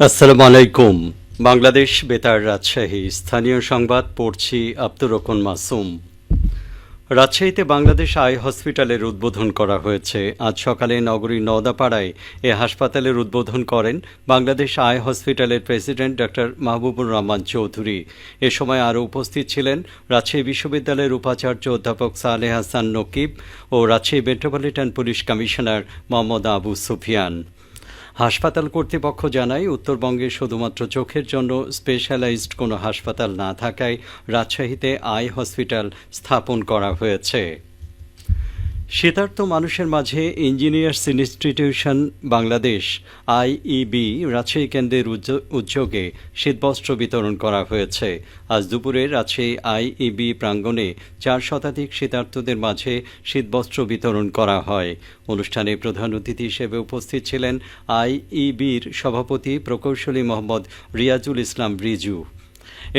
আসসালামু আলাইকুম। বাংলাদেশ বেতার রাজশাহী। স্থানীয় সংবাদ পড়ছি আব্দুর রকন মাসুম। রাজশাহীতে বাংলাদেশ আই হসপিটালের উদ্বোধন করা হয়েছে। আজ সকালে নগরীর নওদাপাড়ায় এ হাসপাতালের উদ্বোধন করেন বাংলাদেশ আই হসপিটালের প্রেসিডেন্ট ডক্টর মাহবুবুর রহমান চৌধুরী। এ সময় আরও উপস্থিত ছিলেন রাজশাহী বিশ্ববিদ্যালয়ের উপাচার্য অধ্যাপক সালেহ হাসান নকিব ও Rajshahi metropolitan police commissioner Mohammad Abu Sufian. হাসপাতাল কর্তৃপক্ষ জানায়, উত্তরবঙ্গে শুধুমাত্র চোখের জন্য স্পেশালাইজড কোনো হাসপাতাল না থাকায় রাজশাহীতে আই হসপিটাল স্থাপন করা হয়েছে। শীতার্থ মানুষের মাঝে engineers institution Bangladesh IEB Rajshahi কেন্দ্রের উদ্যোগে শীতবস্ত্র বিতরণ করা হয়েছে। আজ দুপুরে রাজশাহী আইইবি প্রাঙ্গণে চার শতাধিক শীতার্থদের মাঝে শীতবস্ত্র বিতরণ করা হয়। অনুষ্ঠানে প্রধান অতিথি হিসেবে উপস্থিত ছিলেন আইইবির সভাপতি প্রকৌশলী মোহাম্মদ রিয়াজুল ইসলাম রিজু।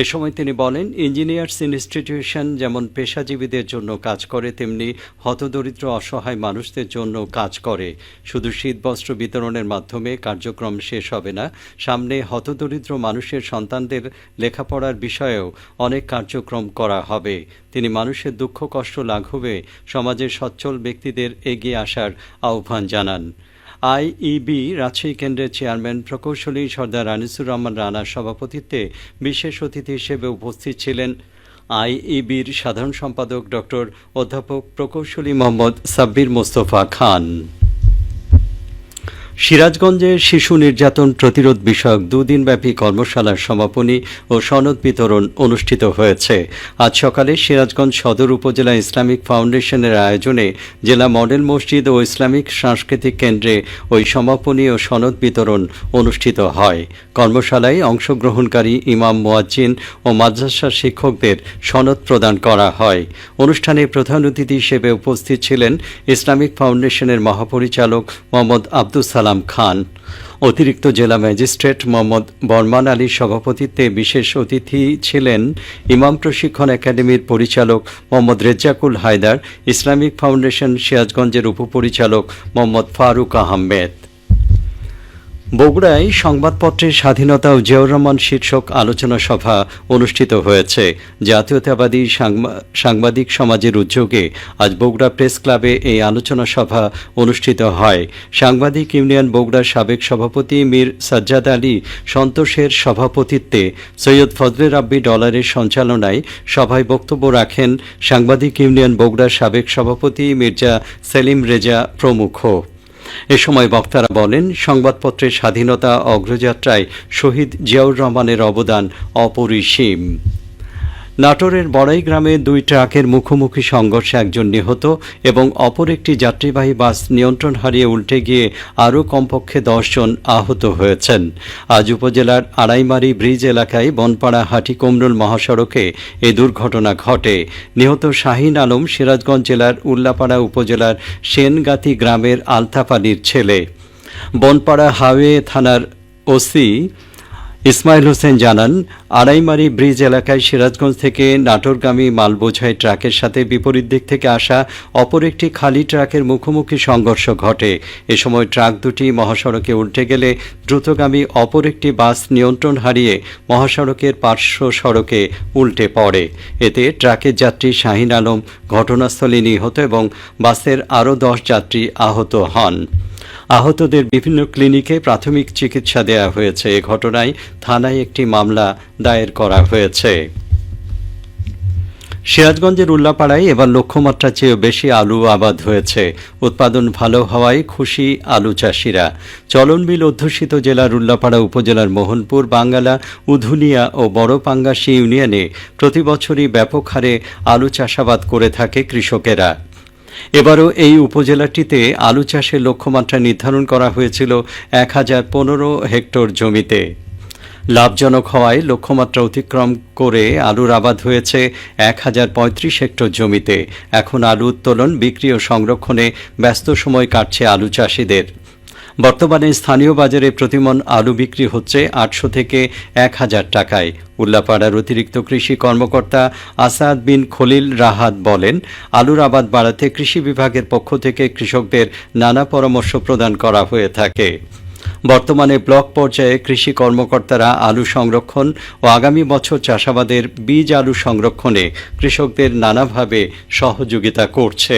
এ সময় তিনি বলেন ইঞ্জিনিয়ার্স ইনস্টিটিউশন যেমন পেশাজীবীদের জন্য কাজ করে, তেমনি হতদরিদ্র, অসহায় মানুষদের জন্য কাজ করে। শুধু শীতবস্ত্র বিতরণের মাধ্যমে কার্যক্রম শেষ হবে না, সামনে হতদরিদ্র মানুষের সন্তানদের লেখাপড়ার বিষয়েও অনেক কার্যক্রম করা হবে। তিনি মানুষের দুঃখ, কষ্ট লাঘবে, সমাজের সচ্ছল ব্যক্তিদের এগিয়ে আসার আহ্বান জানান। আইইবি রাজশাহী কেন্দ্রের চেয়ারম্যান প্রকৌশলী সর্দার আনিসুর রহমান রানার সভাপতিত্বে বিশেষ অতিথি হিসেবে উপস্থিত ছিলেন আইইবির সাধারণ সম্পাদক ডক্টর অধ্যাপক প্রকৌশলী মোহাম্মদ সাব্বির মোস্তফা খান। সিরাজগঞ্জে শিশু নির্যাতন প্রতিরোধ বিষয়ক দুদিনব্যাপী কর্মশালার সমাপনী ও সনদ বিতরণ অনুষ্ঠিত হয়েছে। আজ সকালে সিরাজগঞ্জ সদর উপজেলা ইসলামিক ফাউন্ডেশনের আয়োজনে জেলা মডেল মসজিদ ও ইসলামিক সাংস্কৃতিক কেন্দ্রে ওই সমাপনী ও সনদ বিতরণ অনুষ্ঠিত হয়। কর্মশালায় অংশগ্রহণকারী ইমাম মোয়াজ্জিন ও মাদ্রাসা শিক্ষকদের সনদ প্রদান করা হয়। অনুষ্ঠানে প্রধান অতিথি হিসেবে উপস্থিত ছিলেন ইসলামিক ফাউন্ডেশনের মহাপরিচালক মোহাম্মদ আব্দুল খান। অতিরিক্ত জেলা ম্যাজিস্ট্রেট মোহাম্মদ বর্মান আলীর সভাপতিত্বে বিশেষ অতিথি ছিলেন ইমাম প্রশিক্ষণ একাডেমির পরিচালক মোহাম্মদ রেজ্জাকুল হায়দার, ইসলামিক ফাউন্ডেশন সিরাজগঞ্জের উপপরিচালক মোহাম্মদ ফারুক আহমেদ। বগুড়ায় সংবাদপত্রের স্বাধীনতা ও জিয়াউর রহমান শীর্ষক আলোচনা সভা অনুষ্ঠিত হয়েছে। জাতীয়তাবাদী সাংবা- সাংবাদিক সমাজের উদ্যোগে আজ বগুড়া প্রেস ক্লাবে এই আলোচনা সভা অনুষ্ঠিত হয়। সাংবাদিক ইউনিয়ন বগুড়ার সাবেক সভাপতি মীর সাজ্জাদ আলী সন্তোষের সভাপতিত্বে সৈয়দ ফজলে রাব্বি ডলারের সঞ্চালনায় সভায় বক্তব্য রাখেন সাংবাদিক ইউনিয়ন বগুড়ার সাবেক সভাপতি মির্জা সেলিম রেজা প্রমুখ। এ সময় বক্তারা বলেন সংবাদপত্রের স্বাধীনতা অগ্রযাত্রায় শহীদ জিয়াউর রহমানের অবদান অপরিসীম। নাটোরের বড়াই গ্রামে দুই ট্রাকের মুখোমুখি সংঘর্ষে একজন নিহত এবং অপর একটি যাত্রীবাহী বাস নিয়ন্ত্রণ হারিয়ে উল্টে গিয়ে আরও কমপক্ষে দশজন আহত হয়েছেন। আজ উপজেলার আড়াইমারি ব্রিজ এলাকায় বনপাড়া হাটি কুমরুল মহাসড়কে এই দুর্ঘটনা ঘটে। নিহত শাহিন আলম সিরাজগঞ্জ জেলার উল্লাপাড়া উপজেলার সেনগাতি গ্রামের আলতাপালির ছেলে। বনপাড়া হাওয়ে থানার ওসি ইসমাইল হোসেন জানান, আড়াইমারি ব্রিজ এলাকায় সিরাজগঞ্জ থেকে নাটোরগামী মালবোঝাই ট্রাকের সাথে বিপরীত দিক থেকে আসা অপর একটি খালি ট্রাকের মুখোমুখি সংঘর্ষ ঘটে। এ সময় ট্রাক দুটি মহাসড়কে উল্টে গেলে দ্রুতগামী অপর একটি বাস নিয়ন্ত্রণ হারিয়ে মহাসড়কের পার্শ্ব সড়কে উল্টে পড়ে। এতে ট্রাকের যাত্রী শাহিন আলম ঘটনাস্থলে নিহত এবং বাসের আরও দশ যাত্রী আহত হন। আহতদের বিভিন্ন ক্লিনিকে প্রাথমিক চিকিৎসা দেওয়া হয়েছে। এ ঘটনায় থানায় একটি মামলা দায়ের করা হয়েছে। সিরাজগঞ্জের উল্লাপাড়ায় এবার লক্ষ্যমাত্রা চেয়েও বেশি আলু আবাদ হয়েছে। উৎপাদন ভালো হওয়ায় খুশি আলু চাষিরা। চলনবিল অধ্যুষিত জেলার উল্লাপাড়া উপজেলার মোহনপুর, বাঙ্গালা, উধুনিয়া ও বড়পাঙ্গাসী ইউনিয়নে প্রতি বছরই ব্যাপক হারে আলু চাষাবাদ করে থাকে কৃষকেরা। এবারও এই উপজেলাটিতে আলু চাষের লক্ষ্যমাত্রা নির্ধারণ করা হয়েছিল এক হাজার পনেরো হেক্টর জমিতে। লাভজনক হওয়ায় লক্ষ্যমাত্রা অতিক্রম করে আলুর আবাদ হয়েছে এক হাজার পঁয়ত্রিশ হেক্টর জমিতে। এখন আলু উত্তোলন, বিক্রি ও সংরক্ষণে ব্যস্ত সময় কাটছে আলু চাষিদের। বর্তমানে স্থানীয় বাজারে প্রতিমন আলু বিক্রি হচ্ছে আটশো থেকে এক হাজার টাকায়। উল্লাপাড়ার অতিরিক্ত কৃষি কর্মকর্তা আসাদ বিন খলিল রাহাত বলেন, আলুর আবাদ বাড়াতে কৃষি বিভাগের পক্ষ থেকে কৃষকদের নানা পরামর্শ প্রদান করা হয়ে থাকে। বর্তমানে ব্লক পর্যায়ে কৃষি কর্মকর্তারা আলু সংরক্ষণ ও আগামী বছর চাষাবাদের বীজ আলু সংরক্ষণে কৃষকদের নানাভাবে সহযোগিতা করছে।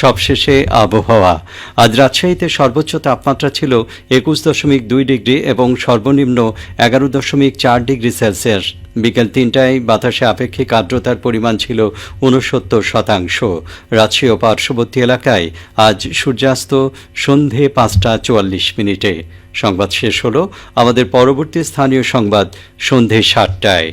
সবশেষে আবহাওয়া। আজ রাজশাহীতে সর্বোচ্চ তাপমাত্রা ছিল একুশ দশমিক দুই ডিগ্রি এবং সর্বনিম্ন এগারো দশমিক চার ডিগ্রি সেলসিয়াস। বিকেল তিনটায় বাতাসে আপেক্ষিক আর্দ্রতার পরিমাণ ছিল উনসত্তর শতাংশ। রাজশাহী ও পার্শ্ববর্তী এলাকায় আজ সূর্যাস্ত সন্ধে পাঁচটা চুয়াল্লিশ মিনিটে। সংবাদ শেষ হলো আমাদের পরবর্তী স্থানীয় সংবাদ সন্ধে সাতটায়।